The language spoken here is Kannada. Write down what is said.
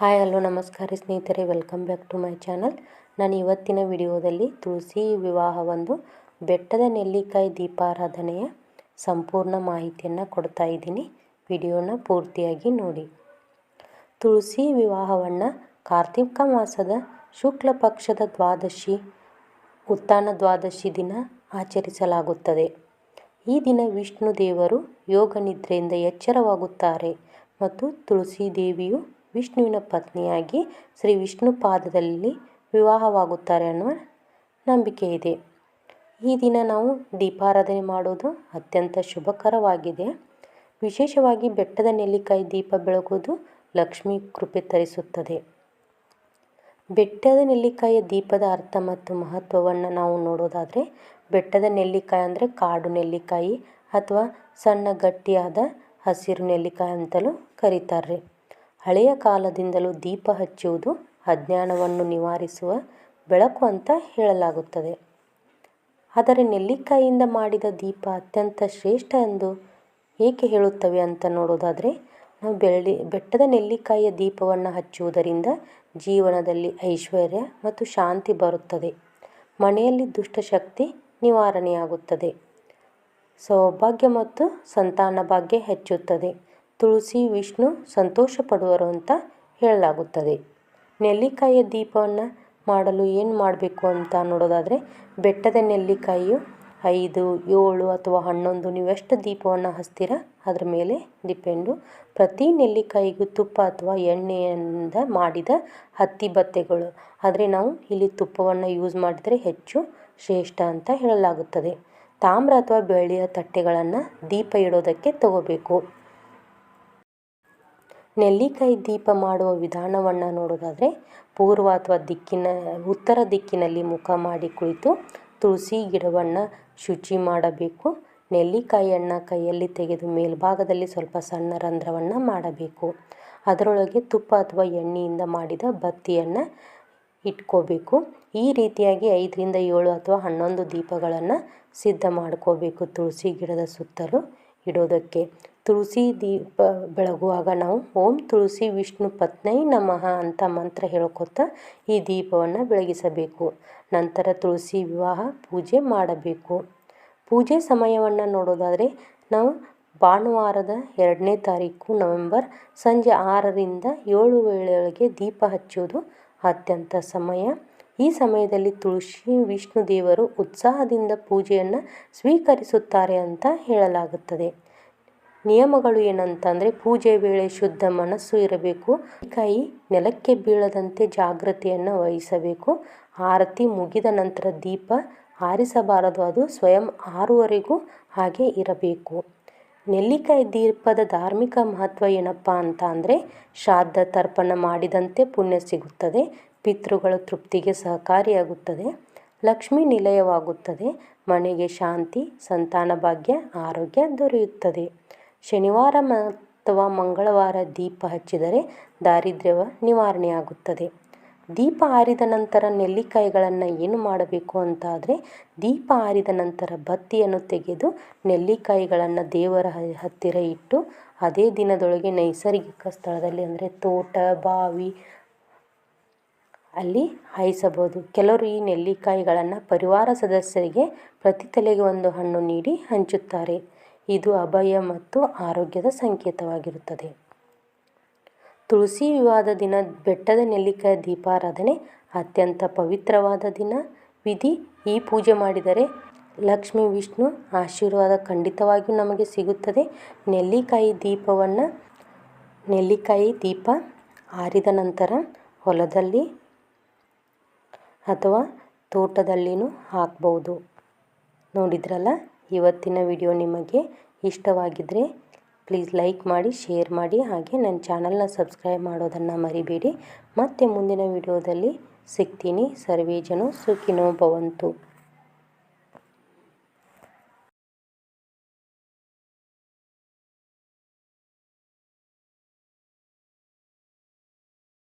ಹಾಯ್, ಹಲೋ, ನಮಸ್ಕಾರ ಸ್ನೇಹಿತರೆ, welcome back to my channel. ನಾನು ಇವತ್ತಿನ ವಿಡಿಯೋದಲ್ಲಿ ತುಳಸಿ ವಿವಾಹವೊಂದು ಬೆಟ್ಟದ ನೆಲ್ಲಿಕಾಯಿ ದೀಪಾರಾಧನೆಯ ಸಂಪೂರ್ಣ ಮಾಹಿತಿಯನ್ನು ಕೊಡ್ತಾ ಇದ್ದೀನಿ. ವಿಡಿಯೋನ ಪೂರ್ತಿಯಾಗಿ ನೋಡಿ. ತುಳಸಿ ವಿವಾಹವನ್ನು ಕಾರ್ತಿಕ ಮಾಸದ ಶುಕ್ಲ ಪಕ್ಷದ ದ್ವಾದಶಿ ಉತ್ಥಾನ ದ್ವಾದಶಿ ದಿನ ಆಚರಿಸಲಾಗುತ್ತದೆ. ಈ ದಿನ ವಿಷ್ಣು ದೇವರು ಯೋಗ ನಿದ್ರೆಯಿಂದ ಎಚ್ಚರವಾಗುತ್ತಾರೆ ಮತ್ತು ತುಳಸಿ ದೇವಿಯು ವಿಷ್ಣುವಿನ ಪತ್ನಿಯಾಗಿ ಶ್ರೀ ವಿಷ್ಣು ಪಾದದಲ್ಲಿ ವಿವಾಹವಾಗುತ್ತಾರೆ ಅನ್ನುವ ನಂಬಿಕೆ ಇದೆ. ಈ ದಿನ ನಾವು ದೀಪಾರಾಧನೆ ಮಾಡೋದು ಅತ್ಯಂತ ಶುಭಕರವಾಗಿದೆ. ವಿಶೇಷವಾಗಿ ಬೆಟ್ಟದ ನೆಲ್ಲಿಕಾಯಿ ದೀಪ ಬೆಳಗುವುದು ಲಕ್ಷ್ಮೀ ಕೃಪೆ ತರಿಸುತ್ತದೆ. ಬೆಟ್ಟದ ನೆಲ್ಲಿಕಾಯಿಯ ದೀಪದ ಅರ್ಥ ಮತ್ತು ಮಹತ್ವವನ್ನು ನಾವು ನೋಡೋದಾದರೆ, ಬೆಟ್ಟದ ನೆಲ್ಲಿಕಾಯಿ ಅಂದರೆ ಕಾಡು ನೆಲ್ಲಿಕಾಯಿ ಅಥವಾ ಸಣ್ಣ ಗಟ್ಟಿಯಾದ ಹಸಿರು ನೆಲ್ಲಿಕಾಯಿ ಅಂತಲೂ ಕರೀತಾರೆ ಹಳೆಯ ಕಾಲದಿಂದಲೂ ದೀಪ ಹಚ್ಚುವುದು ಅಜ್ಞಾನವನ್ನು ನಿವಾರಿಸುವ ಬೆಳಕು ಅಂತ ಹೇಳಲಾಗುತ್ತದೆ. ಆದರೆ ನೆಲ್ಲಿಕಾಯಿಯಿಂದ ಮಾಡಿದ ದೀಪ ಅತ್ಯಂತ ಶ್ರೇಷ್ಠ ಎಂದು ಏಕೆ ಹೇಳುತ್ತವೆ ಅಂತ ನೋಡೋದಾದರೆ, ನಾವು ಬೆಳ್ಳಿ, ಬೆಟ್ಟದ ನೆಲ್ಲಿಕಾಯಿಯ ದೀಪವನ್ನು ಹಚ್ಚುವುದರಿಂದ ಜೀವನದಲ್ಲಿ ಐಶ್ವರ್ಯ ಮತ್ತು ಶಾಂತಿ ಬರುತ್ತದೆ. ಮನೆಯಲ್ಲಿ ದುಷ್ಟಶಕ್ತಿ ನಿವಾರಣೆಯಾಗುತ್ತದೆ. ಸೌಭಾಗ್ಯ ಮತ್ತು ಸಂತಾನ ಭಾಗ್ಯ ಹೆಚ್ಚುತ್ತದೆ. ತುಳಸಿ, ವಿಷ್ಣು ಸಂತೋಷ ಪಡುವರು ಅಂತ ಹೇಳಲಾಗುತ್ತದೆ. ನೆಲ್ಲಿಕಾಯಿಯ ದೀಪವನ್ನು ಮಾಡಲು ಏನು ಮಾಡಬೇಕು ಅಂತ ನೋಡೋದಾದರೆ, ಬೆಟ್ಟದ ನೆಲ್ಲಿಕಾಯಿಯು ಐದು, ಏಳು ಅಥವಾ ಹನ್ನೊಂದು, ನೀವೆಷ್ಟು ದೀಪವನ್ನು ಹಚ್ತೀರ ಅದರ ಮೇಲೆ ಡಿಪೆಂಡು. ಪ್ರತಿ ನೆಲ್ಲಿಕಾಯಿಗೂ ತುಪ್ಪ ಅಥವಾ ಎಣ್ಣೆಯಿಂದ ಮಾಡಿದ ಹತ್ತಿ ಬತ್ತೆಗಳು. ಆದರೆ ನಾವು ಇಲ್ಲಿ ತುಪ್ಪವನ್ನು ಯೂಸ್ ಮಾಡಿದರೆ ಹೆಚ್ಚು ಶ್ರೇಷ್ಠ ಅಂತ ಹೇಳಲಾಗುತ್ತದೆ. ತಾಮ್ರ ಅಥವಾ ಬೆಳ್ಳಿಯ ತಟ್ಟೆಗಳನ್ನು ದೀಪ ಇಡೋದಕ್ಕೆ ತಗೋಬೇಕು. ನೆಲ್ಲಿಕಾಯಿ ದೀಪ ಮಾಡುವ ವಿಧಾನವನ್ನು ನೋಡೋದಾದರೆ ಪೂರ್ವ ಅಥವಾ ದಿಕ್ಕಿನ, ಉತ್ತರ ದಿಕ್ಕಿನಲ್ಲಿ ಮುಖ ಮಾಡಿ ಕುಳಿತು ತುಳಸಿ ಗಿಡವನ್ನು ಶುಚಿ ಮಾಡಬೇಕು. ನೆಲ್ಲಿಕಾಯಿಯನ್ನು ಕೈಯಲ್ಲಿ ತೆಗೆದು ಮೇಲ್ಭಾಗದಲ್ಲಿ ಸ್ವಲ್ಪ ಸಣ್ಣ ರಂಧ್ರವನ್ನು ಮಾಡಬೇಕು. ಅದರೊಳಗೆ ತುಪ್ಪ ಅಥವಾ ಎಣ್ಣೆಯಿಂದ ಮಾಡಿದ ಬತ್ತಿಯನ್ನು ಇಟ್ಕೋಬೇಕು. ಈ ರೀತಿಯಾಗಿ ಐದರಿಂದ ಏಳು ಅಥವಾ ಹನ್ನೊಂದು ದೀಪಗಳನ್ನು ಸಿದ್ಧ ಮಾಡ್ಕೋಬೇಕು ತುಳಸಿ ಗಿಡದ ಸುತ್ತಲೂ ಇಡೋದಕ್ಕೆ. ತುಳಸಿ ದೀಪ ಬೆಳಗುವಾಗ ನಾವು ಓಂ ತುಳಸಿ ವಿಷ್ಣು ಪತ್ನೈ ನಮಃ ಅಂತ ಮಂತ್ರ ಹೇಳ್ಕೊತ ಈ ದೀಪವನ್ನು ಬೆಳಗಿಸಬೇಕು. ನಂತರ ತುಳಸಿ ವಿವಾಹ ಪೂಜೆ ಮಾಡಬೇಕು. ಪೂಜೆ ಸಮಯವನ್ನು ನೋಡೋದಾದರೆ ನಾವು ಭಾನುವಾರದ ಎರಡನೇ ತಾರೀಕು ನವೆಂಬರ್ ಸಂಜೆ ಆರರಿಂದ ಏಳು ವೇಳೆಯೊಳಗೆ ದೀಪ ಹಚ್ಚುವುದು ಅತ್ಯಂತ ಸಮಯ. ಈ ಸಮಯದಲ್ಲಿ ತುಳಸಿ ವಿಷ್ಣು ದೇವರು ಉತ್ಸಾಹದಿಂದ ಪೂಜೆಯನ್ನು ಸ್ವೀಕರಿಸುತ್ತಾರೆ ಅಂತ ಹೇಳಲಾಗುತ್ತದೆ. ನಿಯಮಗಳು ಏನಂತಂದರೆ ಪೂಜೆ ವೇಳೆ ಶುದ್ಧ ಮನಸ್ಸು ಇರಬೇಕು. ಕೈ ನೆಲಕ್ಕೆ ಬೀಳದಂತೆ ಜಾಗ್ರತೆಯನ್ನು ವಹಿಸಬೇಕು. ಆರತಿ ಮುಗಿದ ನಂತರ ದೀಪ ಆರಿಸಬಾರದು ಅದು ಸ್ವಯಂ ಆರುವರೆಗೂ ಹಾಗೆ ಇರಬೇಕು. ನೆಲ್ಲಿಕಾಯಿ ದೀಪದ ಧಾರ್ಮಿಕ ಮಹತ್ವ ಏನಪ್ಪ ಅಂತ ಅಂದರೆ ಶ್ರಾದ್ದ ತರ್ಪಣ ಮಾಡಿದಂತೆ ಪುಣ್ಯ ಸಿಗುತ್ತದೆ. ಪಿತೃಗಳ ತೃಪ್ತಿಗೆ ಸಹಕಾರಿಯಾಗುತ್ತದೆ. ಲಕ್ಷ್ಮೀ ನಿಲಯವಾಗುತ್ತದೆ. ಮನೆಗೆ ಶಾಂತಿ, ಸಂತಾನ ಭಾಗ್ಯ, ಆರೋಗ್ಯ ದೊರೆಯುತ್ತದೆ. ಶನಿವಾರ ಅಥವಾ ಮಂಗಳವಾರ ದೀಪ ಹಚ್ಚಿದರೆ ದಾರಿದ್ರ್ಯವ ನಿವಾರಣೆಯಾಗುತ್ತದೆ. ದೀಪ ಆರಿದ ನಂತರ ನೆಲ್ಲಿಕಾಯಿಗಳನ್ನು ಏನು ಮಾಡಬೇಕು ಅಂತಾದರೆ ದೀಪ ಆರಿದ ನಂತರ ಬತ್ತಿಯನ್ನು ತೆಗೆದು ನೆಲ್ಲಿಕಾಯಿಗಳನ್ನು ದೇವರ ಹತ್ತಿರ ಇಟ್ಟು ಅದೇ ದಿನದೊಳಗೆ ನೈಸರ್ಗಿಕ ಸ್ಥಳದಲ್ಲಿ ಅಂದರೆ ತೋಟ, ಬಾವಿ ಅಲ್ಲಿ ಹಾಯಿಸಬಹುದು. ಕೆಲವರು ಈ ನೆಲ್ಲಿಕಾಯಿಗಳನ್ನು ಪರಿವಾರ ಸದಸ್ಯರಿಗೆ ಪ್ರತಿ ತಲೆಗೆ ಒಂದು ಹಣ್ಣು ನೀಡಿ ಹಂಚುತ್ತಾರೆ. ಇದು ಅಭಯ ಮತ್ತು ಆರೋಗ್ಯದ ಸಂಕೇತವಾಗಿರುತ್ತದೆ. ತುಳಸಿ ವಿವಾದ ದಿನ, ಬೆಟ್ಟದ ನೆಲ್ಲಿಕಾಯಿ ದೀಪಾರಾಧನೆ, ಅತ್ಯಂತ ಪವಿತ್ರವಾದ ದಿನ, ವಿಧಿ, ಈ ಪೂಜೆ ಮಾಡಿದರೆ ಲಕ್ಷ್ಮೀ, ವಿಷ್ಣು ಆಶೀರ್ವಾದ ಖಂಡಿತವಾಗಿಯೂ ನಮಗೆ ಸಿಗುತ್ತದೆ. ನೆಲ್ಲಿಕಾಯಿ ದೀಪವನ್ನು, ನೆಲ್ಲಿಕಾಯಿ ದೀಪ ಆರಿದ ನಂತರ ಹೊಲದಲ್ಲಿ ಅಥವಾ ತೋಟದಲ್ಲಿನೂ ಹಾಕ್ಬೋದು. ನೋಡಿದ್ರಲ್ಲ? ಇವತ್ತಿನ ವಿಡಿಯೋ ನಿಮಗೆ ಇಷ್ಟವಾಗಿದ್ದರೆ ಪ್ಲೀಸ್ ಲೈಕ್ ಮಾಡಿ, ಶೇರ್ ಮಾಡಿ ಹಾಗೆ ನನ್ನ ಚಾನಲ್ನ ಸಬ್ಸ್ಕ್ರೈಬ್ ಮಾಡೋದನ್ನು ಮರಿಬೇಡಿ. ಮತ್ತೆ ಮುಂದಿನ ವಿಡಿಯೋದಲ್ಲಿ ಸಿಗ್ತೀನಿ. ಸರ್ವೇ ಜನ ಸುಖಿನೋ ಭವಂತು.